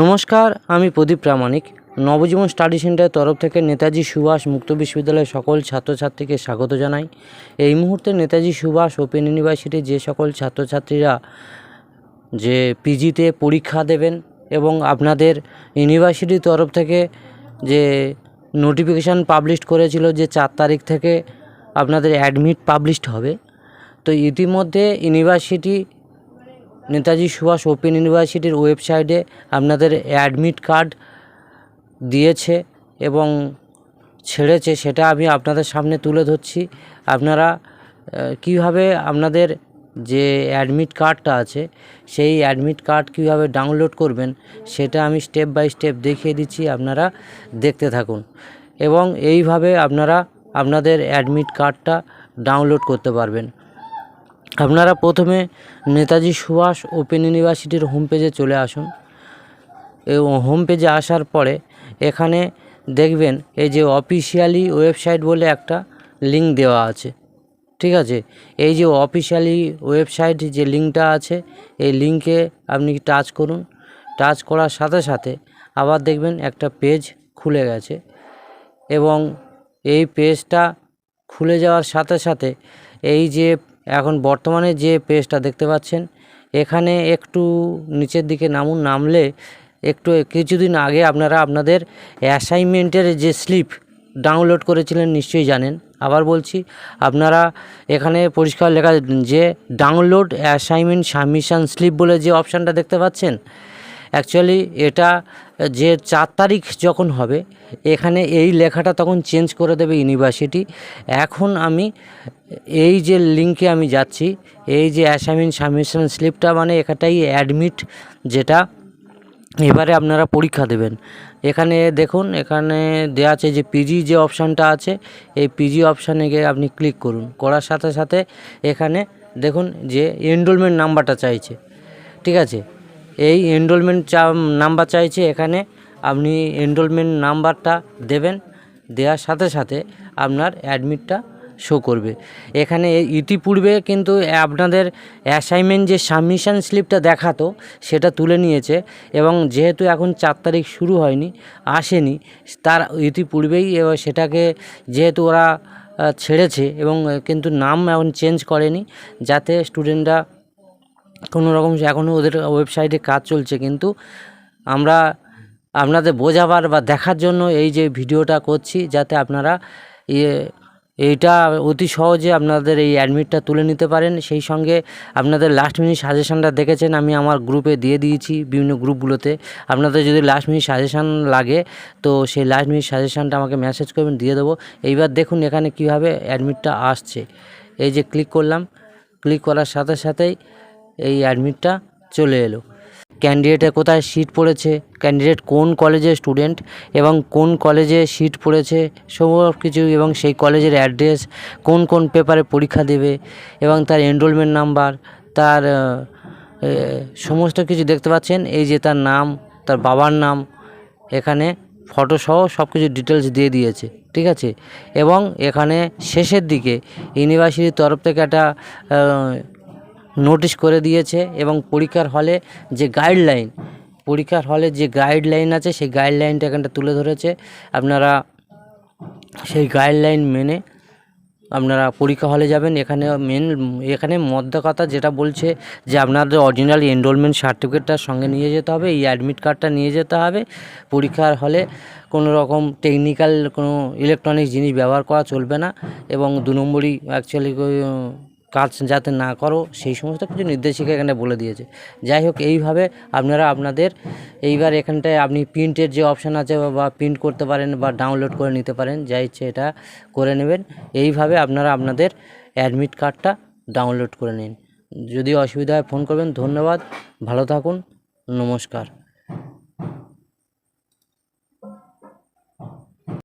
নমস্কার, আমি প্রদীপ প্রামাণিক। নবজীবন স্টাডি সেন্টারের তরফ থেকে নেতাজি সুভাষ মুক্ত বিশ্ববিদ্যালয়ের সকল ছাত্রছাত্রীকে স্বাগত জানাই। এই মুহূর্তে নেতাজি সুভাষ ওপেন ইউনিভার্সিটির যে সকল ছাত্রছাত্রীরা যে পিজিতে পরীক্ষা দেবেন এবং আপনাদের ইউনিভার্সিটির তরফ থেকে যে নোটিফিকেশান পাবলিশ করেছিল যে চার তারিখ থেকে আপনাদের অ্যাডমিট পাবলিশড হবে, তো ইতিমধ্যে ইউনিভার্সিটি নেতাজি সুভাষ ওপেন ইউনিভার্সিটির ওয়েবসাইটে আপনাদের অ্যাডমিট কার্ড দিয়েছে এবং ছেড়েছে, সেটা আমি আপনাদের সামনে তুলে ধরছি। আপনারা কীভাবে আপনাদের যে অ্যাডমিট কার্ডটা আছে, সেই অ্যাডমিট কার্ড কীভাবে ডাউনলোড করবেন, সেটা আমি স্টেপ বাই স্টেপ দেখিয়ে দিচ্ছি, আপনারা দেখতে থাকুন। এবং এইভাবে আপনারা আপনাদের অ্যাডমিট কার্ডটা ডাউনলোড করতে পারবেন। আপনারা প্রথমে নেতাজি সুভাষ ওপেন ইউনিভার্সিটির হোম পেজে চলে আসুন। এবং হোম পেজে আসার পরে এখানে দেখবেন এই যে অফিসিয়ালি ওয়েবসাইট বলে একটা লিঙ্ক দেওয়া আছে। ঠিক আছে? এই যে অফিসিয়ালি ওয়েবসাইট যে লিঙ্কটা আছে, এই লিঙ্কে আপনি টাচ করুন। টাচ করার সাথে সাথে আবার দেখবেন একটা পেজ খুলে গেছে। এবং এই পেজটা খুলে যাওয়ার সাথে সাথে এই যে এখন বর্তমানে যে পেজটা দেখতে পাচ্ছেন, এখানে একটু নিচের দিকে নামুন, নামলে একটু কিছুদিন আগে আপনারা আপনাদের অ্যাসাইনমেন্টের যে স্লিপ ডাউনলোড করেছিলেন নিশ্চয়ই জানেন। আবার বলছি, আপনারা এখানে পরিষ্কার লেখা যে ডাউনলোড অ্যাসাইনমেন্ট সাবমিশন স্লিপ বলে যে অপশানটা দেখতে পাচ্ছেন অ্যাকচুয়ালি এটা যে চার তারিখ যখন হবে, এখানে এই লেখাটা তখন চেঞ্জ করে দেবে ইউনিভার্সিটি এখন আমি এই যে লিঙ্কে আমি যাচ্ছি, এই যে অ্যাসাইনমেন্ট সাবমিশন স্লিপটা মানে এখানটাই অ্যাডমিট যেটা, এবারে আপনারা পরীক্ষা দেবেন। এখানে দেখুন, এখানে দেওয়া আছে যে পিজি যে অপশানটা আছে, এই পিজি অপশানে গিয়ে আপনি ক্লিক করুন। করার সাথে সাথে এখানে দেখুন যে এনরোলমেন্ট নাম্বারটা চাইছে। ঠিক আছে? এই এনরোলমেন্ট চা নাম্বার চাইছে এখানে। আপনি এনরোলমেন্ট নাম্বারটা দেবেন, দেওয়ার সাথে সাথে আপনার অ্যাডমিটটা শো করবে। এখানে ইতিপূর্বে কিন্তু আপনাদের অ্যাসাইনমেন্ট যে সাবমিশন স্লিপটা দেখাতো, সেটা তুলে নিয়েছে এবং যেহেতু এখন চার তারিখ শুরু হয়নি, আসেনি, তার ইতিপূর্বেই সেটাকে যেহেতু ওরা ছেড়েছে এবং কিন্তু নাম এখন চেঞ্জ করেনি, যাতে স্টুডেন্টরা কোনো রকম এখনও ওদের ওয়েবসাইটে কাজ চলছে, কিন্তু আমরা আপনাদের বোঝাবার বা দেখার জন্য এই যে ভিডিওটা করছি, যাতে আপনারা ইয়ে এইটা অতি সহজে আপনাদের এই অ্যাডমিটটা তুলে নিতে পারেন। সেই সঙ্গে আপনাদের লাস্ট মিনিট সাজেশানটা দেখেছেন, আমি আমার গ্রুপে দিয়ে দিয়েছি বিভিন্ন গ্রুপগুলোতে আপনাদের যদি লাস্ট মিনিট সাজেশান লাগে, তো সেই লাস্ট মিনিট সাজেশানটা আমাকে মেসেজ করবেন, দিয়ে দেবো। এইবার দেখুন এখানে কীভাবে অ্যাডমিটটা আসছে। এই যে ক্লিক করলাম ক্লিক করার সাথে সাথেই এই অ্যাডমিটটা চলে এলো। ক্যান্ডিডেটে কোথায় সিট পড়েছে ক্যান্ডিডেট কোন কলেজের স্টুডেন্ট এবং কোন কলেজে সিট পড়েছে সব কিছু এবং সেই কলেজের অ্যাড্রেস কোন কোন পেপারে পরীক্ষা দেবে এবং তার এনরোলমেন্ট নাম্বার তার সমস্ত কিছু দেখতে পাচ্ছেন। এই যে তার নাম, তার বাবার নাম, এখানে ফটো সহ সব কিছু ডিটেলস দিয়ে দিয়েছে, ঠিক আছে? এবং এখানে শেষের দিকে ইউনিভার্সিটির তরফ থেকে একটা নোটিশ করে দিয়েছে এবং পরীক্ষার হলে যে গাইডলাইন পরীক্ষার হলে যে গাইডলাইন আছে, সেই গাইডলাইনটা এখানটা তুলে ধরেছে। আপনারা সেই গাইডলাইন মেনে আপনারা পরীক্ষা হলে যাবেন। এখানে মেন এখানে মধ্য কথা যেটা বলছে যে আপনাদের অরিজিনাল এনরোলমেন্ট সার্টিফিকেটটা সঙ্গে নিয়ে যেতে হবে, এই অ্যাডমিট কার্ডটা নিয়ে যেতে হবে। পরীক্ষার হলে কোনো রকম টেকনিক্যাল কোনো ইলেকট্রনিক জিনিস ব্যবহার করা চলবে না এবং দু নম্বরই অ্যাকচুয়ালি কাজ যাতে না করো, সেই সমস্ত কিছু নির্দেশিকা এখানে বলে দিয়েছে। যাই হোক, এইভাবে আপনারা আপনাদের এইবার এখানটায় আপনি প্রিন্টের যে অপশান আছে বা- প্রিন্ট করতে পারেন বা ডাউনলোড করে নিতে পারেন, যা ইচ্ছে এটা করে নেবেন। এইভাবে আপনারা আপনাদের অ্যাডমিট কার্ডটা ডাউনলোড করে নিন। যদি অসুবিধা হয়, ফোন করবেন। ধন্যবাদ। ভালো থাকুন। নমস্কার।